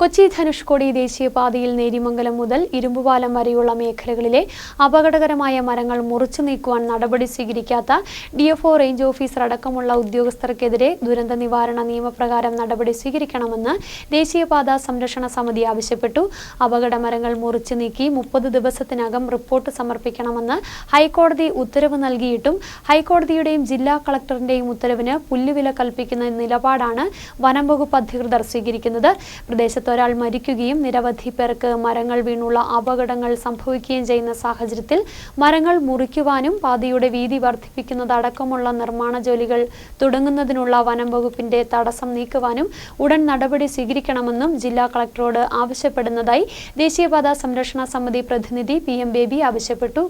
കൊച്ചി ധനുഷ്കോടി ദേശീയപാതയിൽ നേരിമംഗലം മുതൽ ഇരുമ്പുപാലം വരെയുള്ള മേഖലകളിലെ അപകടകരമായ മരങ്ങൾ മുറിച്ചു നീക്കുവാൻ നടപടി സ്വീകരിക്കാത്ത ഡിഎഫ്ഒ റേഞ്ച് ഓഫീസർ അടക്കമുള്ള ഉദ്യോഗസ്ഥർക്കെതിരെ ദുരന്ത നിവാരണ നിയമപ്രകാരം നടപടി സ്വീകരിക്കണമെന്ന് ദേശീയപാത സംരക്ഷണ സമിതി ആവശ്യപ്പെട്ടു. അപകട മരങ്ങൾ മുറിച്ചു നീക്കി മുപ്പത് ദിവസത്തിനകം റിപ്പോർട്ട് സമർപ്പിക്കണമെന്ന് ഹൈക്കോടതി ഉത്തരവ് നൽകിയിട്ടും ഹൈക്കോടതിയുടെയും ജില്ലാ കളക്ടറിന്റെയും ഉത്തരവിന് പുല്ലുവില കൽപ്പിക്കുന്ന നിലപാടാണ് വനം വകുപ്പ് അധികൃതർ സ്വീകരിക്കുന്നത്. പ്രദേശത്ത് ഒരാൾ മരിക്കുകയും നിരവധി പേർക്ക് മരങ്ങൾ വീണുള്ള അപകടങ്ങൾ സംഭവിക്കുകയും ചെയ്യുന്ന സാഹചര്യത്തിൽ മരങ്ങൾ മുറിക്കുവാനും പാതയുടെ വീതി വർദ്ധിപ്പിക്കുന്നതടക്കമുള്ള നിർമ്മാണ ജോലികൾ തുടങ്ങുന്നതിനുള്ള വനം വകുപ്പിന്റെ തടസ്സം നീക്കുവാനും ഉടൻ നടപടി സ്വീകരിക്കണമെന്നും ജില്ലാ കളക്ടറോട് ആവശ്യപ്പെടുന്നതായി ദേശീയപാത സംരക്ഷണ സമിതി പ്രതിനിധി പി എം ബേബി ആവശ്യപ്പെട്ടു.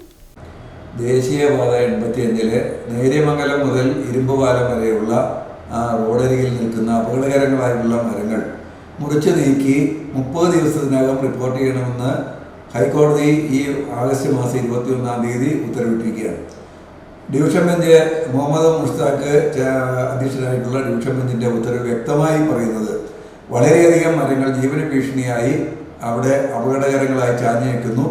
ദേശീയപാത എൺപത്തിയഞ്ചിലെ നേര്യമംഗലം മുതൽ ഇരുമ്പുപാലം വരെയുള്ള റോഡരികിൽ നിൽക്കുന്ന അപകടകരങ്ങളായിട്ടുള്ള മരങ്ങൾ മുറിച്ചു നീക്കി മുപ്പത് ദിവസത്തിനകം റിപ്പോർട്ട് ചെയ്യണമെന്ന് ഹൈക്കോടതി ഈ ആഗസ്റ്റ് മാസം ഇരുപത്തി ഒന്നാം തീയതി ഉത്തരവിട്ടിരിക്കുകയാണ്. ഡിവിഷൻ ബെഞ്ച് മുഹമ്മദ് മുഷ്താഖ് അധ്യക്ഷനായിട്ടുള്ള ഡിവിഷൻ ബെഞ്ചിന്റെ ഉത്തരവ് വ്യക്തമായി പറയുന്നത് വളരെയധികം മരങ്ങൾ ജീവന ഭീഷണിയായി അവിടെ അപകടകരങ്ങളായി ചാഞ്ഞു നിൽക്കുന്നു.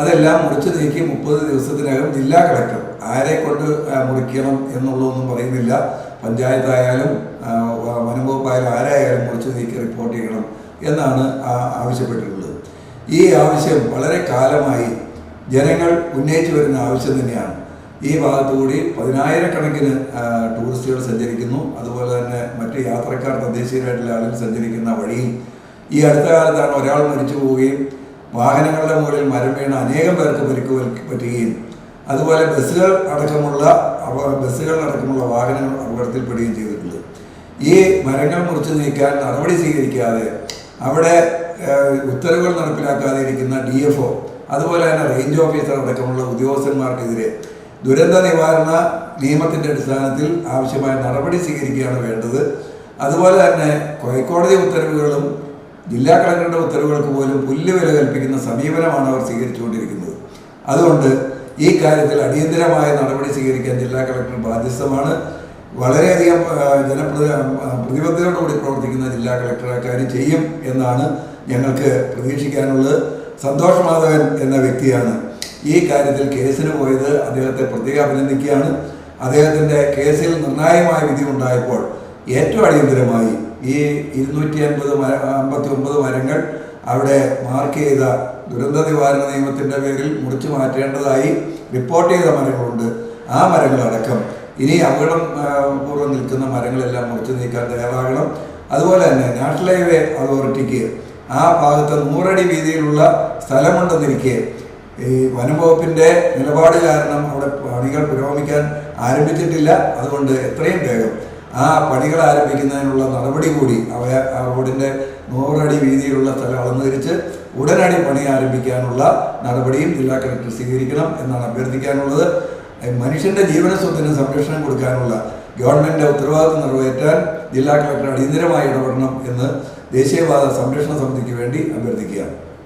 അതെല്ലാം മുറിച്ചു നീക്കി മുപ്പത് ദിവസത്തിനകം ജില്ലാ കളക്ടർ ആരെ കൊണ്ട് മുറിക്കണം എന്നുള്ളതൊന്നും പറയുന്നില്ല. പഞ്ചായത്തായാലും വനംവകുപ്പായാലും ആരായാലും കുറച്ച് നീക്കി റിപ്പോർട്ട് ചെയ്യണം എന്നാണ് ആവശ്യപ്പെട്ടിട്ടുള്ളത്. ഈ ആവശ്യം വളരെ കാലമായി ജനങ്ങൾ ഉന്നയിച്ചു വരുന്ന ആവശ്യം തന്നെയാണ്. ഈ ഭാഗത്തുകൂടി പതിനായിരക്കണക്കിന് ടൂറിസ്റ്റുകൾ സഞ്ചരിക്കുന്നു. അതുപോലെ തന്നെ മറ്റ് യാത്രക്കാർ തദ്ദേശീയരായിട്ടുള്ള ആളുകൾ സഞ്ചരിക്കുന്ന വഴിയിൽ ഈ അടുത്ത കാലത്താണ് ഒരാൾ മരിച്ചു പോവുകയും വാഹനങ്ങളുടെ മുകളിൽ മരം വീണ അനേകം പേർക്ക് പരിക്ക് പറ്റുകയും. അതുപോലെ ബസ്സുകൾ അടക്കമുള്ള അടക്കമുള്ള വാഹനങ്ങൾ അപകടത്തിൽപ്പെടുകയും ചെയ്തിട്ടുണ്ട്. ഈ മരങ്ങൾ മുറിച്ചു നീക്കാൻ നടപടി സ്വീകരിക്കാതെ അവിടെ ഉത്തരവുകൾ നടപ്പിലാക്കാതെ ഇരിക്കുന്ന ഡി എഫ് ഒ അതുപോലെ തന്നെ റേഞ്ച് ഓഫീസർ അടക്കമുള്ള ഉദ്യോഗസ്ഥന്മാർക്കെതിരെ ദുരന്ത നിവാരണ നിയമത്തിന്റെ അടിസ്ഥാനത്തിൽ ആവശ്യമായ നടപടി സ്വീകരിക്കുകയാണ് വേണ്ടത്. അതുപോലെ തന്നെ കോഴിക്കോടതി ഉത്തരവുകളും ജില്ലാ കളക്ടറുടെ ഉത്തരവുകൾക്ക് പോലും പുല്ല് വില കൽപ്പിക്കുന്ന സമീപനമാണ് അവർ സ്വീകരിച്ചുകൊണ്ടിരിക്കുന്നത്. അതുകൊണ്ട് ഈ കാര്യത്തിൽ അടിയന്തരമായ നടപടി സ്വീകരിക്കാൻ ജില്ലാ കളക്ടർ ബാധ്യസ്ഥമാണ്. വളരെയധികം ജനപ്രതി പ്രതിബദ്ധതയോടുകൂടി പ്രവർത്തിക്കുന്ന ജില്ലാ കളക്ടർ കാര്യം ചെയ്യും എന്നാണ് ഞങ്ങൾക്ക് പ്രതീക്ഷിക്കാനുള്ളത്. സന്തോഷ് മാധവൻ എന്ന വ്യക്തിയാണ് ഈ കാര്യത്തിൽ കേസിന് പോയത്. അദ്ദേഹത്തെ പ്രത്യേകം അഭിനന്ദിക്കുകയാണ്. അദ്ദേഹത്തിന്റെ കേസിൽ നിർണായകമായ വിധി ഉണ്ടായപ്പോൾ ഏറ്റവും അടിയന്തരമായി ഈ ഇരുന്നൂറ്റി അൻപത് അമ്പത്തി ഒമ്പത് മരങ്ങൾ അവിടെ മാർക്ക് ചെയ്ത ദുരന്ത നിവാരണ നിയമത്തിന്റെ പേരിൽ മുറിച്ചു മാറ്റേണ്ടതായി റിപ്പോർട്ട് ചെയ്ത മരങ്ങളുണ്ട്. ആ മരങ്ങളടക്കം. ഇനി അപകടം പൂർവം നിൽക്കുന്ന മരങ്ങളെല്ലാം മുറിച്ചു നീക്കാൻ തയ്യാറാകണം. അതുപോലെ തന്നെ നാഷണൽ ഹൈവേ അതോറിറ്റിക്ക് ആ ഭാഗത്ത് നൂറടി വീതിയിലുള്ള സ്ഥലമുണ്ടെന്നിരിക്കെ ഈ വനംവകുപ്പിന്റെ നിലപാട് കാരണം അവിടെ പണികൾ പുരോഗമിക്കാൻ ആരംഭിച്ചിട്ടില്ല. അതുകൊണ്ട് എത്രയും വേഗം ആ പണികൾ ആരംഭിക്കുന്നതിനുള്ള നടപടി കൂടി അവ ആ റോഡിന്റെ നൂറടി വീതിയിലുള്ള സ്ഥലം അളന്നു തിരിച്ച് ഉടനടി പണി ആരംഭിക്കാനുള്ള നടപടിയും ജില്ലാ കളക്ടർ സ്വീകരിക്കണം എന്നാണ് അഭ്യർത്ഥിക്കാനുള്ളത്. മനുഷ്യന്റെ ജീവന സ്വത്തിന് സംരക്ഷണം കൊടുക്കാനുള്ള ഗവൺമെന്റിന്റെ ഉത്തരവാദിത്വം നിറവേറ്റാൻ ജില്ലാ കളക്ടർ അടിയന്തരമായി ഇടപെടണം എന്ന് ദേശീയവാദ സംരക്ഷണ സമിതിക്ക് വേണ്ടി അഭ്യർത്ഥിക്കുകയാണ്.